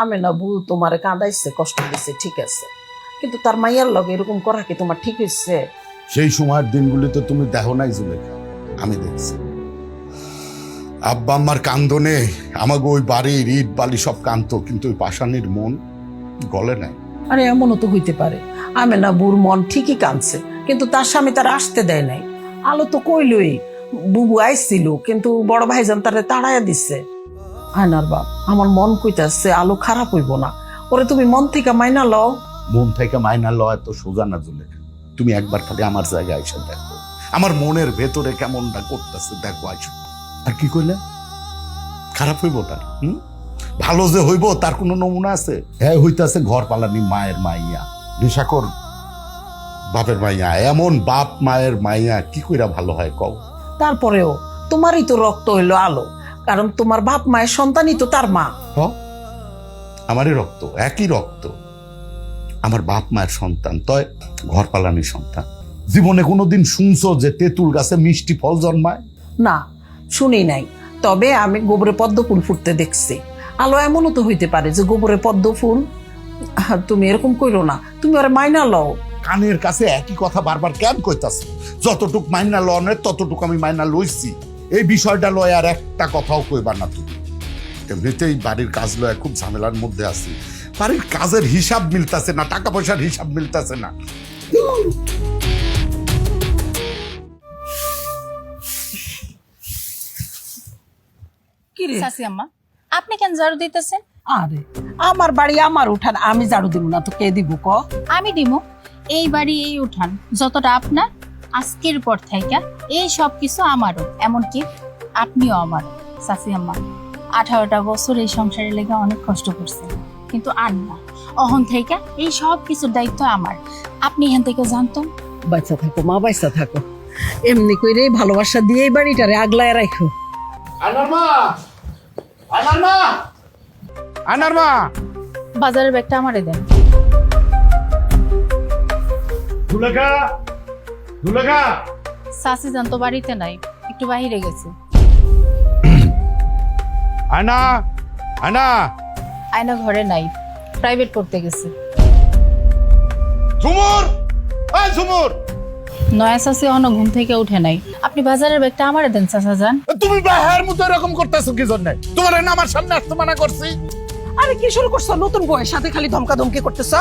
আমি না বউ তোমারে কাঁদাইছে কষ্ট দিছে ঠিক আছে। কিন্তু তার মাইয়ার লগে এরকম করা কি তোমার ঠিক হয়েছে সেই সময়ের দিনগুলিতে তুমি দেখো নাই জুলেখা আমি দেখছি। আব্বা আম্মার কান্দনে আমাকে ওই বাড়ির ইট বালি সব কান্ত কিন্তু ওই পাশানির মন গলে নাই। আরে এমনও তো হইতে পারে। আমি না বুর মন ঠিকই কাঁদছে কিন্তু তার স্বামী তার আসতে দেয় নাই। আলো তো কইলই বুবু আইছিল কিন্তু বড় ভাইজান তারে তাড়াইয়া দিচ্ছে আয়নার বাপ। আমার মন কইতাছে আলো খারাপ হইব না। ওরে তুমি মন থেকে মাইনা লও। মন থেকে মাইনা লওয়া এত সোজা না জুলেখা তুমি একবার খালি আমার জায়গায় এসে দেখো। আমার মনের ভেতরে কেমনটা করতেছে দেখো আইসো। আর কি কইলে? খারাপ হইব তার হুম? ভালো যে হইব তার কোনো নমুনা আছে? হ্যাঁ হইতাছে ঘর পালানি মায়ের মাইয়া নিশাকর বাপের মাইয়া এমন বাপ মায়ের মাইয়া কি কইরা ভালো হয় কও? তারপরেও তোমারই তো রক্ত হইল আলো। কারণ তোমার বাপ মায়ের সন্তানই তো তার মা। হ আমারই রক্ত একই রক্ত। আমার বাপ মায়ের সন্তান তয় ঘর পালানির সন্তান। জীবনে কোনোদিন শুনছো যে তেঁতুল গাছে মিষ্টি ফল জন্মায়? না শুনি নাই। তবে আমি গোবরে পদ্ম ফুল ফুটতে দেখছি। আলো এমনও তো হইতে পারে যে গোবরে পদ্ম ফুল। তুমি এরকম কইরো না। তুমি ওরা মাইনা লও। কানের কাছে একই কথা বারবার কেন কইতাছে? যতটুক মাইনা লনের ততটুক আমি মাইনা লইছি। এই বিষয়টা লয় আর একটা কথাও কইবার না তুমি। এমনিতেই বাড়ির কাজ লয় খুব ঝামেলার মধ্যে আছি। বাড়ির কাজের হিসাব মিলতেছে না টাকা পয়সার হিসাব মিলতাছে না। কি রে সাসি আম্মা আপনি কেন ঝাড়ু দিতেছেন? আরে আমার বাড়ি আমার উঠান আমি ঝাড়ু দিব না তো কে দিব ক? আমি দিমু এই বাড়ি এই উঠান যতটা আপনার আজকের পর থেকে এই সব কিছু আমারও এমনকি আপনিও আমার সাসি আম্মা। আঠারোটা বছর এই সংসারে লেগে অনেক কষ্ট করছে কিন্তু আর না। অহন থেকে এই সব কিছুর দায়িত্ব আমার। আপনি এখান থেকে জানতো বাচ্চা থাকো মা বাচ্চা থাকো। এমনি কইরে ভালোবাসা দিয়ে এই বাড়িটারে আগলায় রাখো আনার মা! আনার মা! আনার মা! বাজারের ব্যাগটা আমারে দেন। দুলেখা সাসি জান তো বাড়িতে নাই একটু বাহিরে গেছে। আনা আনা আয়না ঘরে নাই প্রাইভেট পড়তে গেছে। ঝুমুর! এই ঝুমুর! নয়া চাষি অন ঘুম থেকে উঠে নাই। আপনি বাজারের ব্যাগটা আমারে দেন চাচা যান তুমি বাহার মতো এরকম করতেছো কি জন্য? তোমার না আমার সামনে আসতে মানা করছি। আরে কি শুরু করছ? নতুন বউয়ের সাথে খালি ধমকা ধমকি করতেছ?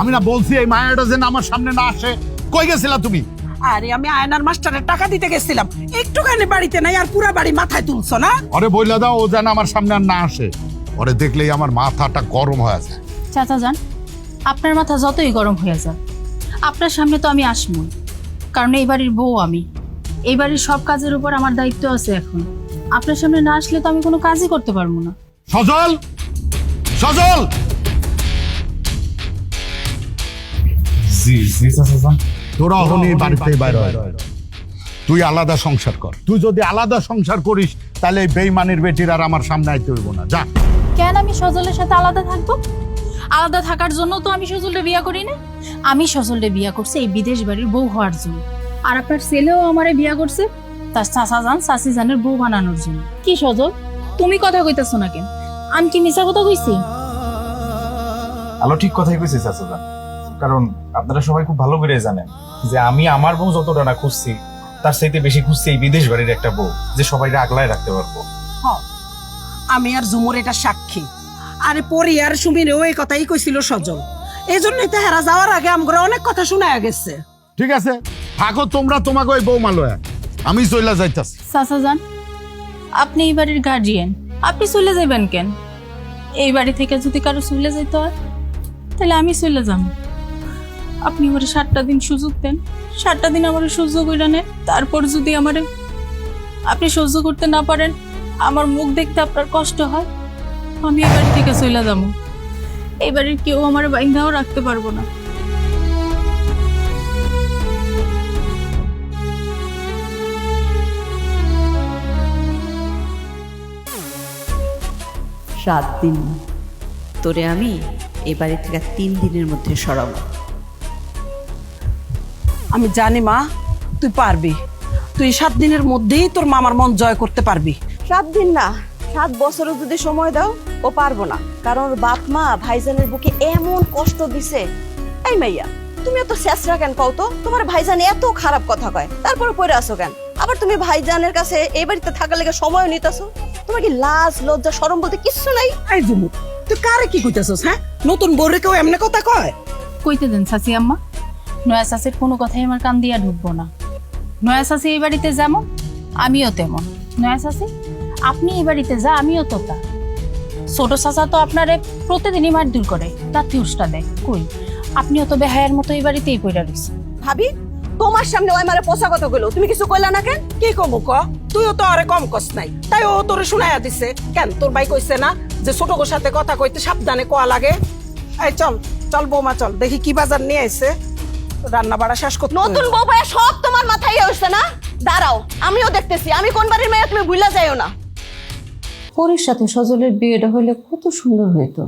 আমি না বলছি এই মায়াটা যেন আমার সামনে না আসে। কই গেছিলা তুমি? আরে আমি আয়নার মাস্টারের টাকা দিতে গেছিলাম। একটুখানি বাড়িতে নাই আর পুরা বাড়ি মাথায় তুলছো না? ওরে বইলা দাও ও যেন আমার সামনে আর না আসে। ওরে দেখলেই আমার মাথাটা গরম হয়ে আছে চাচা যান আপনার মাথা যতই গরম হয়ে যাক আপনার সামনে তো আমি আসমই কারণ এই বাড়ির বউ আমি। এই বাড়ির সব কাজের উপর আমার দায়িত্ব আছে এখন। আপনার সামনে না আসলে তো আমি কোনো কাজই করতে পারব না। সজল! সজল! জি জি চাচা তোরা হনি বাড়িতে বাইরে তুই আলাদা সংসার কর। তুই যদি আলাদা সংসার করিস তাহলে এই বেইমানের বেটির আর আমার সামনে আইতে হইব না। যা। কেন আমি সজলের সাথে আলাদা থাকব? আলাদা থাকার জন্য তো আমি সজলটা বিয়া করি না। আমি সজলটা বিয়া করছি এই বিদেশ বাড়ির বউ হওয়ার জন্য। আর আপনার ছেলেও আমারে বিয়া করছে? তার চাচা যান চাচি জানের বউ বানানোর জন্য। কি সজল? তুমি কথা কইতাছো না কেন? আমি কি মিছা কথা কইছি? আলো ঠিক কথাই কইছে চাচা যান। কারণ আপনারা সবাই খুব ভালো করে জানেন। যে আমি আমার বউ যতটা না খুঁজছি তার চাইতে বেশি খুঁজছি এই বিদেশ বাড়ির একটা বউ যে সবাই আগলায় রাখতে পারব। আমি আর ঝুমুর এটা সাক্ষী। আরে পরি আর সুমিরে এই কথাই কইছিল সজল। এই জন্যই তো হেরা যাওয়ার আগে আমগরে অনেক কথা শোনা গেছে। ঠিক আছে থাকো তোমরা তোমাকে ওই বৌমা লয়া আমি চইলা যাইতাছি। চাচা যান আপনি এই বাড়ির গার্জিয়ান আপনি চলে যাবেন কেন? এই বাড়ি থেকে যদি কারও চলে যেতে হয় তাহলে আমি চলে যাব আপনি আমার সাতটা দিন সুযোগ দেন। সাতটা দিন আমার সহ্য করে নেন। তারপর যদি আমার আপনি সহ্য করতে না পারেন, আমার মুখ দেখতে আপনার কষ্ট হয়, আমি এবার থেকে চলে যাব। এই বাড়ির কেউ আমার বাইন্ধাও রাখতে পারব না। সাত দিন। তোরে আমি এ বাড়ি থেকে তিন দিনের মধ্যে সরাবো। আমি জানি মা তুই পারবি। তুই সাত দিনের মধ্যেই তোর মামার মন জয় করতে পারবি। সাত দিন না সাত বছরও যদি সময় দাও ও পারব না। কারণ ওর বাপ মা ভাইজানের বুকে এমন কষ্ট দিছে। এই মাইয়া তুমি এত শেষরা কেন কও তো? তোমার ভাইজান এত খারাপ কথা কয় তারপরে পড়ে আসো কেন? আবার তুমি ভাইজানের কাছে এই বাড়িতে থাকার লেগে সময় নিতেছো? তোমার কি লাজ লজ্জা সরম বলতে কিচ্ছু নাই? এই জুমু তুই কারে কি কইতাছস হ্যাঁ? নতুন বউরে কেউ এমনি কথা কয়? কইতে দেন চাচি আম্মা। নয়া চাচির কোনো কথাই আমার কান দিয়া ঢুকবো না। নয়া চাচি এই বাড়িতে যেমন, আমিও তেমন। নয়া চাচি আপনি এই বাড়িতে যা, আমিও তো তা। ছোট চাচা তো আপনারে প্রতিদিনই মার দূর করে, তাতে উষ্টা দেয়। কই? আপনিও তো বেহায়ের মতো এই বাড়িতেই পড়ে রয়েছে ভাবি, তোমার সামনে ওই মারে পোষা কথা গুলো তুমি কিছু কইলা না কেন? কি কমু ক? তুইও তো আরে কম কস নাই। তাই ও তোরে শুনাইয়া দিছে। কেন? তোর ভাই কইছে না যে ছোট গোর সাথে কথা কইতে সাবধানে কোয়া লাগে। এই চল চল বৌমা, চল। দেখি কি বাজার নিয়ে আইছে। রান্না বাড়া শেষ করতে নতুন বউ ভাইয়া সব তোমার মাথায় হচ্ছে না? দাঁড়াও আমিও দেখতেছি আমি কোন বাড়ির মেয়ে তুমি ভুলা যাইও না। পরের সাথে সজলের বিয়েটা হলে কত সুন্দর হইতো।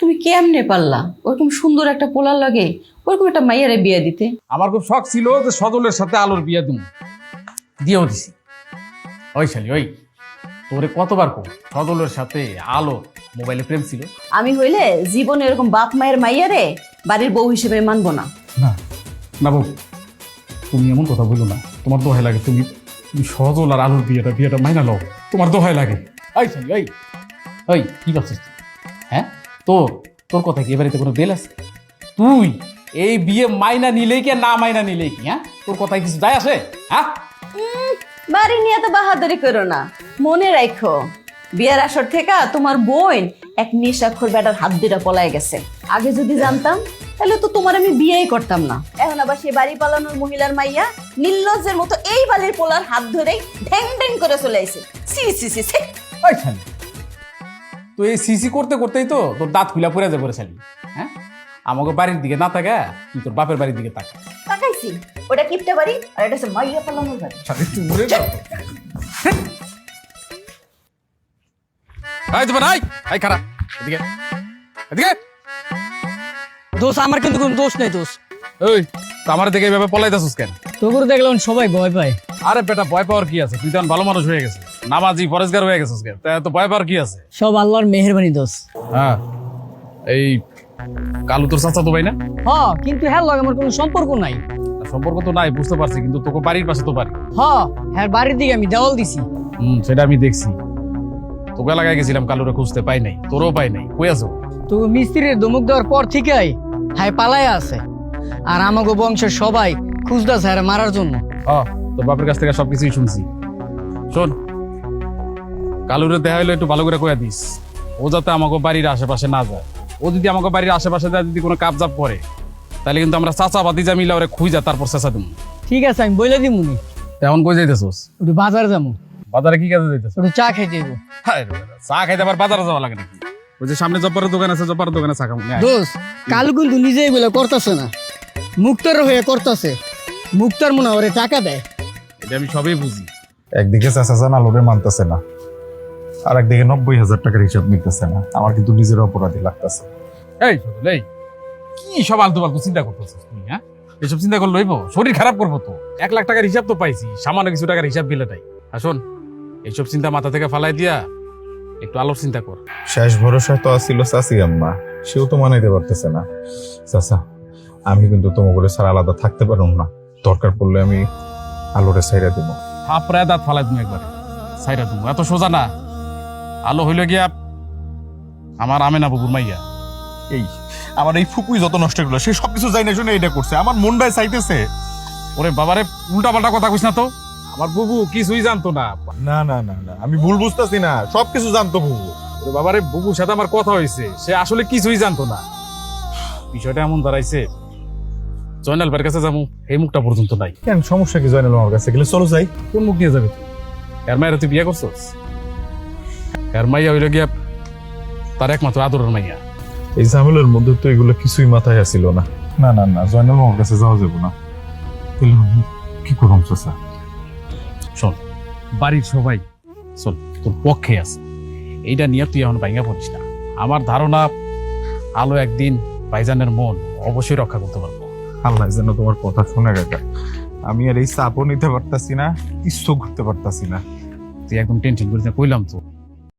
তুমি কেমনে পারলা? ওরকম সুন্দর একটা পোলার লাগে ওরকম একটা মাইয়ারে বিয়ে দিতে। আমার খুব শখ ছিল যে সজলের সাথে আলোর বিয়ে দিম দিয়েও দিছি। ওই শালি ওই তোরে কতবার কো সজলের সাথে আলো মোবাইলে প্রেম ছিল? আমি হইলে জীবনে এরকম বাপ মায়ের মাইয়ারে বাড়ির বউ হিসেবে মানবো না। না। বাবু তুমি এমন কথা বলো না। তোমার দোহাই লাগে তুমি তুমি সজল আর আলোর বিয়েটা বিয়েটা মাইনা লও। তোমার দোহাই লাগে। ওই শালি ওই ওই কি ভাবছিস হ্যাঁ? তোর তোর কথা কি এবারে কোনো বেল আছে? তুই এই বিয়ে মাইনা নিলেই কি না মাইনা নিলেই কি হ্যাঁ? তোর কথায় কিছু যায় আসে? হ্যাঁ? বাড়ি নিয়ে তো বাহাদুরি করো না। মনে রাখো বিয়ের আসর থেকে তোমার বোন এক নিশাক্ষর বেটার হাত দুটা পলায় গেছে। আগে যদি জানতাম তাহলে তো তোমার আমি বিয়েই করতাম না। এখন আবার সে বাড়ি পালানোর মহিলার মাইয়া নির্লজ্জের মতো এই বালির পোলার হাত ধরেই ঢ্যাং ঢ্যাং করে চলে আইছে। সি সি সি সি ওই শালি তো এই সিসি করতে করতেই তো তোর দাঁত খুলা পড়ে যাবে শালি হ্যাঁ? আমাকে বাড়ির দিকে না তাকা তুই তোর বাপের বাড়ির দিকে তাকা। তাকাইছি। ওটা কিপটা বাড়ি আর এটা হচ্ছে মাইয়া পালানোর বাড়ি। শালি তুই উড়ে যা এই তো ভাই এই খারাপ। এদিকে। এদিকে। দোষ আমার কিন্তু কোনো দোষ নেই দোষ। ওই তো আমার দিকে এভাবে পলাইতেছিস কেন? দেখলাম সবাই ভয় পায়। আরে বেটা ভয় পাওয়ার কি আছে? তুই তো ভালো মানুষ হয়ে গেছিস। নামাজি ফরেজগার হয়ে গেছিস কেন? তা তো ভয় পাওয়ার কি আছে? সব আল্লাহর মেহরবানি দোষ। হ্যাঁ এই কালু তোর চাচা তো ভাই না? হ কিন্তু হ্যাঁ লগে আমার কোনো সম্পর্ক নাই। সম্পর্ক তো নাই বুঝতে পারছি কিন্তু তোকে বাড়ির পাশে তো বাড়ি। হ হ্যাঁ বাড়ির দিকে আমি দেওয়াল দিছি। হুম সেটা আমি দেখছি। তোকে লাগাই গেছিলাম কালুরে খুঁজতে পাই নাই। তোরও পাই নাই কই আছো? তো মিস্ত্রির ধমক দেওয়ার পর থেকেই হাই পালায় আছে। আর আমাকে বংশের সবাই খুঁজতেছে আর মারার জন্য। ও তোর বাপের কাছ থেকে সবকিছুই শুনছি। শোন কালুরে দেখা হইলে একটু ভালো করে কয়া দিস। ও যাতে আমাকে বাড়ির আশেপাশে না যায়। ও যদি আমাকে বাড়ির আশেপাশে যায় যদি কোনো কাপজাপ করে তাহলে কিন্তু আমরা চাচা বাতিজা মিলে ওরে খুঁজা তারপর চেঁচা দিব ঠিক আছে আমি বলে দিমুনি এখন কই যাইতেছোস? ওটা বাজারে যাব বাজারে কি কাজে যাইতেছ ওটা চা খাইতে যাব চা খাইতে আবার বাজারে যাওয়া লাগে নাকি? ওই যে সামনে জব্বারের দোকান আছে জব্বারের দোকানে চা খাব। দোষ কালু কিন্তু নিজেই বলে করতেছে না। মুক্তার হয়ে করতেছে। মুক্তার মনে হয় ওরে টাকা দেয়। এটা আমি সবই বুঝি। একদিকে চাচা চান আলোরে মানতেছে না। আর একদিকে নব্বই হাজার টাকার হিসাব নিতেছে না। আমার কিন্তু নিজের অপরাধী লাগতেছে। এই এই কি সব আলতু ফালতু চিন্তা করতেছিস তুমি হ্যাঁ? এসব চিন্তা করলে হইব? শরীর খারাপ করব তো। এক লাখ টাকার হিসাব তো পাইছি সামান্য কিছু টাকার হিসাব বিলে নাই আর শোন এইসব চিন্তা মাথা থেকে ফালাই দিয়া একটু আলোর চিন্তা কর। শেষ ভরসা তো আসছিল চাচি আম্মা। সেও তো মানাইতে পারতেছে না। চাচা আমি কিন্তু তোমার করে ছাড়া আলাদা থাকতে পারুম না। দরকার পড়লে আমি আলোরে সাইরা দিব। হাফরায় দাঁত ফালাই তুমি একবার। সাইরা তুমি এত সোজা না। আলো হইলে গিয়া আমার আমেনা বাবুর মাইয়া। এই আমার এই ফুপুই যত নষ্ট করল সে সবকিছু যাই না শুনে এটা করছে। আমার মনটাই চাইতেছে ওরে বাবারে উল্টা পাল্টা কথা কইস না তো। আমার বুবু কিছুই জানতো না। না না না না আমি ভুল বুঝতেছি না সবকিছু জানতো ওরে বাবারে বুবুর সাথে আমার কথা হয়েছে সে আসলে কিছুই জানতো না। বিষয়টা এমন দাঁড়াইছে জয়নাল ভাইয়ের কাছে যাব এই মুখটা পর্যন্ত নাই। কেন সমস্যা কি জয়নাল আমার কাছে গেলে? চলো যাই। কোন মুখ নিয়ে যাবে তুই? এর মায়ের তুই বিয়ে করছস? এর মাইয়া হইল গিয়া তার একমাত্র আদরের মাইয়া। এই ঝামেলার মধ্যে তো এগুলো কিছুই মাথায় আসিল না। না না না জয়নাল আমার কাছে যাওয়া যাব না। কি করলাম চাচা? শোন বাড়ির সবাই চল তোর পক্ষে আছে। এইটা নিয়ে তুই এখন ভাইঙ্গা পড়িস না। আমার ধারণা আলো একদিন ভাইজানের মন অবশ্যই রক্ষা করতে পারব। আল্লাহ যেন তোমার কথা শুনে গেছে আমি আর এই চাপও নিতে পারতাছি না কিচ্ছু করতে পারতাছি না। তুই একদম টেনশন করিস না কইলাম তো।